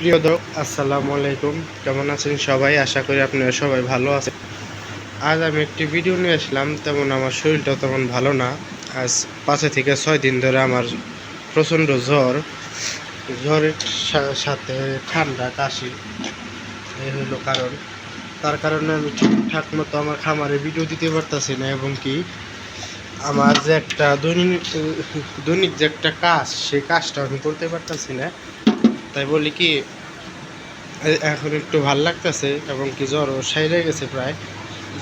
প্রিয় দর্শক, আসসালামু আলাইকুম। কেমন আছেন সবাই? আশা করি আপনারা সবাই ভালো আছেন। আজ আমি একটি ভিডিও নিয়ে আসলাম। তেমন আমার শরীরটা তেমন ভালো না। আজ পাঁচে থেকে ছয় দিন ধরে আমার প্রচণ্ড জ্বর। জ্বরের সাথে ঠান্ডা, কাশি, এই হলো কারণ। তার কারণে আমি ঠিকঠাক মতো আমার খামারে ভিডিও দিতে পারতাছি না। এবং কি, আমার যে একটা দৈনিক দৈনিক যে একটা কাজ, সেই কাজটা আমি করতে পারতাছি না। তাই বলি কি এখন একটু ভালো লাগতেছে এবং কি জ্বরও সাইরে গেছে প্রায়।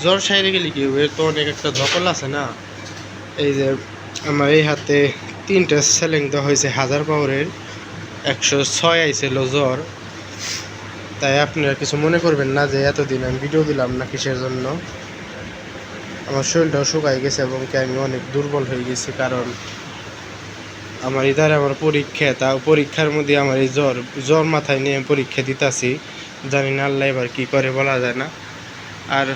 জ্বর সাইরে গেলে কি হবে তো অনেক একটা ধকল আছে না? এই যে আমার এই হাতে তিনটা সেলিং দেওয়া হয়েছে হাজার পাওয়ারের একশো ছয় আইছিল জ্বর। তাই আপনারা কিছু মনে করবেন না যে এতদিন আমি ভিডিও দিলাম না কিসের জন্য। আমার শরীরটাও শুকাই গেছে এবং কি আমি অনেক দুর্বল হয়ে গেছি, কারণ আমার ইধারে আমার পরীক্ষা, তা পরীক্ষার মধ্যে আমার এই জ্বর জ্বর মাথায় নিয়ে পরীক্ষা দিতাছি। জানি না আল্লাহ এবার কী করে বলা যায় না। আর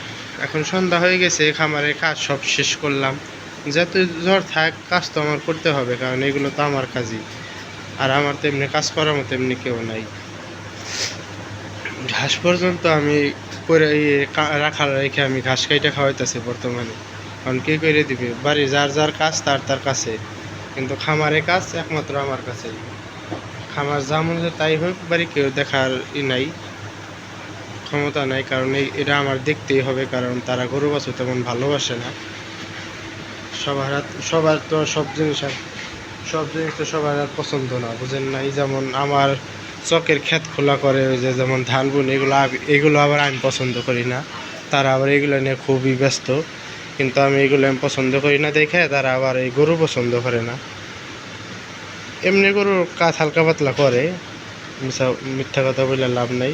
এখন সন্ধ্যা হয়ে গেছে খামারের কাজ সব শেষ করলাম। যত জ্বর থাক, কাজ তো আমার করতে হবে, কারণ এগুলো তো আমার কাজই। আর আমার তো এমনি কাজ করার মতো এমনি কেউ নাই। ঘাস পর্যন্ত আমি করে ইয়ে রাখার রেখে আমি ঘাস কাইটা খাওয়াইতেছি বর্তমানে। কারণ কে করে দিবে? বাড়ি যার যার কাজ, তার তার কাছে। কিন্তু খামারের কাজ একমাত্র আমার কাছেই। খামার যা মনে তাই হোক, বাড়ি কেউ দেখার ই নাই, ক্ষমতা নাই, কারণ এটা আমার দেখতেই হবে, কারণ তারা গরু বাছুর তেমন ভালোবাসে না। সবার হাত- সবার তো সব জিনিস সব জিনিস তো সবার আর পছন্দ না, বুঝেন নাই? যেমন আমার চকের ক্ষেত খোলা করে, ওই যে যেমন ধান বুন, এগুলো এগুলো আবার আমি পছন্দ করি না। তারা আবার এগুলো নিয়ে খুবই ব্যস্ত। কিন্তু আমি এগুলো আমি পছন্দ করি না দেখে তারা আবার এই গরু পছন্দ করে না। এমনি গরু কাজ হালকা পাতলা করে মিশা মিথ্যা কথা বলে লাভ নাই।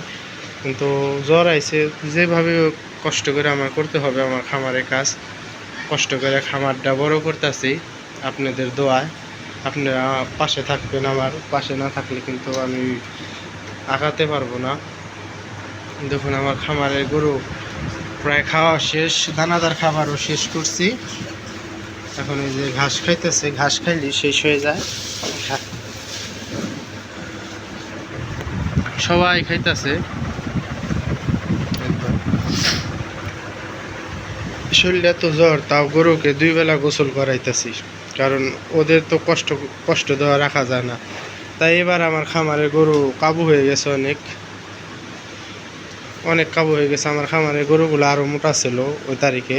কিন্তু জ্বর আইছে, যেভাবে কষ্ট করে আমার করতে হবে আমার খামারের কাজ, কষ্ট করে খামারটা বড় করতেছি, আপনাদের দোয়ায় আপনারা পাশে থাকবেন আমার, পাশে না থাকলে কিন্তু আমি আগাতে পারব না। দেখুন আমার খামারের গরু প্রায় খাওয়া শেষ, দানাদার খাবারও শেষ করছি। এখন এই যে ঘাস খাইতেছে, ঘাস খাইলে শেষ হয়ে যায়। সবাই খাইতেছে। শরীরে তো জ্বর, তাও গরুকে দুই বেলা গোসল করাইতেছি। কারণ ওদের তো কষ্ট কষ্ট দেওয়া রাখা যায় না। তাই এবার আমার খামারে গরু কাবু হয়ে গেছে অনেক। অনেক কাবু হয়ে গেছে। আমার খামারে গরুগুলো আরও মোটা ছিল ওই তারিখে।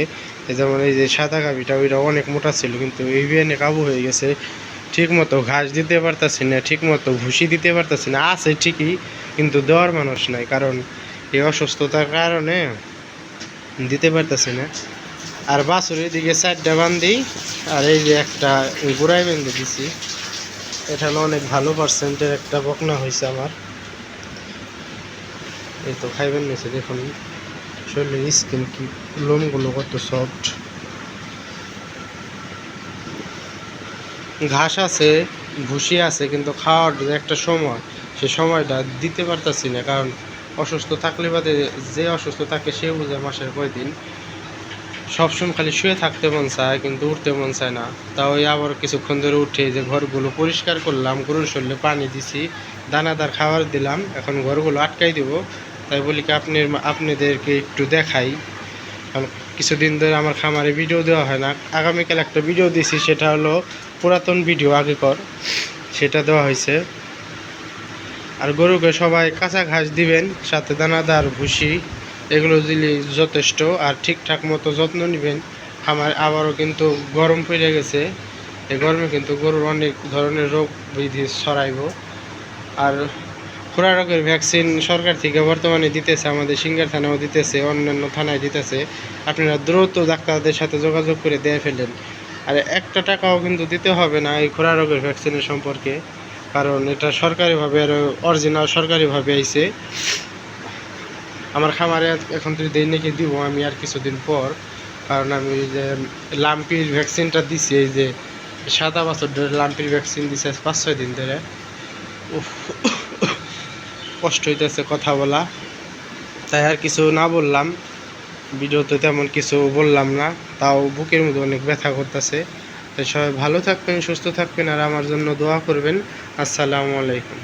যেমন এই যে সাদা গাভিটা, ওইটা অনেক মোটা ছিল, কিন্তু এই বিয়ানে কাবু হয়ে গেছে। ঠিক মতো ঘাস দিতে পারতাছি না ঠিক মতো ভুসি দিতে পারতাছি না। আছে ঠিকই, কিন্তু দেওয়ার মানুষ নাই, কারণ এই অসুস্থতার কারণে দিতে পারতাছি না। আর বাছুরের দিকে চারটা বান্ধি আর এই যে একটা গোড়ায় বেঁধে দিছি। এটা অনেক ভালো পার্সেন্টের একটা বকনা হয়েছে আমার। এই তো খাইবেন নিয়েছে দেখুন শরীরের স্কিন কি, লোমগুলো কত সফট ঘাস আছে, ভুসি আছে, কিন্তু খাওয়ার একটা সময়, সে সময়টা দিতে পারতাছি না, কারণ অসুস্থ থাকলে বাদে যে অসুস্থ থাকে সে বুঝে মাসের কয়দিন। সবসময় খালি শুয়ে থাকতে মন চায়, কিন্তু উঠতে মন চায় না। তাও আবার কিছুক্ষণ ধরে উঠে যে ঘরগুলো পরিষ্কার করলাম, গরুর শরীরে পানি দিছি, দানাদার খাবার দিলাম, এখন ঘরগুলো আটকাই দিব। তাই বলি কি, আপনি আপনাদেরকে একটু দেখাই। কিছুদিন ধরে আমার খামারে ভিডিও দেওয়া হয় না। আগামীকাল একটা ভিডিও দিছি, সেটা হলো পুরাতন ভিডিও আগেকর। সেটা দেওয়া হয়েছে। আর গরুকে সবাই কাঁচা ঘাস দিবেন, সাথে দানাদার, ভুসি এগুলো দিলে যথেষ্ট আর ঠিকঠাক মতো যত্ন নেবেন, আমার আবারও কিন্তু গরম পড়ে গেছে। এই গরমে কিন্তু গরুর অনেক ধরনের রোগ বৃদ্ধি ছড়াইব। আর খোরা রোগের ভ্যাকসিন সরকার থেকে বর্তমানে দিতেছে, আমাদের সিঙ্গার থানাও দিতেছে, অন্যান্য থানায় দিতেছে। আপনারা দ্রুত ডাক্তারদের সাথে যোগাযোগ করে দিয়ে ফেলেন আর একটা টাকাও কিন্তু দিতে হবে না এই খোরা রোগের ভ্যাকসিনের সম্পর্কে, কারণ এটা সরকারিভাবে আর অরিজিনাল সরকারিভাবে আইছে। আমার খামারে এখন যদি দেই নাকি দিব, আমি আর কিছুদিন পর, কারণ আমি যে লাম্পির ভ্যাকসিনটা দিছি, এই যে সাদা বছর ধরে লাম্পির ভ্যাকসিন দিছে পাঁচ ছয় দিন ধরে। কষ্ট হইতেছে কথা বলা। তাই আর কিছু না বললাম, ভিডিওতে তেমন কিছু বললাম না, তাও বুকের মধ্যে অনেক ব্যথা করতেছে। তাই সবাই ভালো থাকবেন, সুস্থ থাকবেন, আর আমার জন্য দোয়া করবেন। আসসালামু আলাইকুম।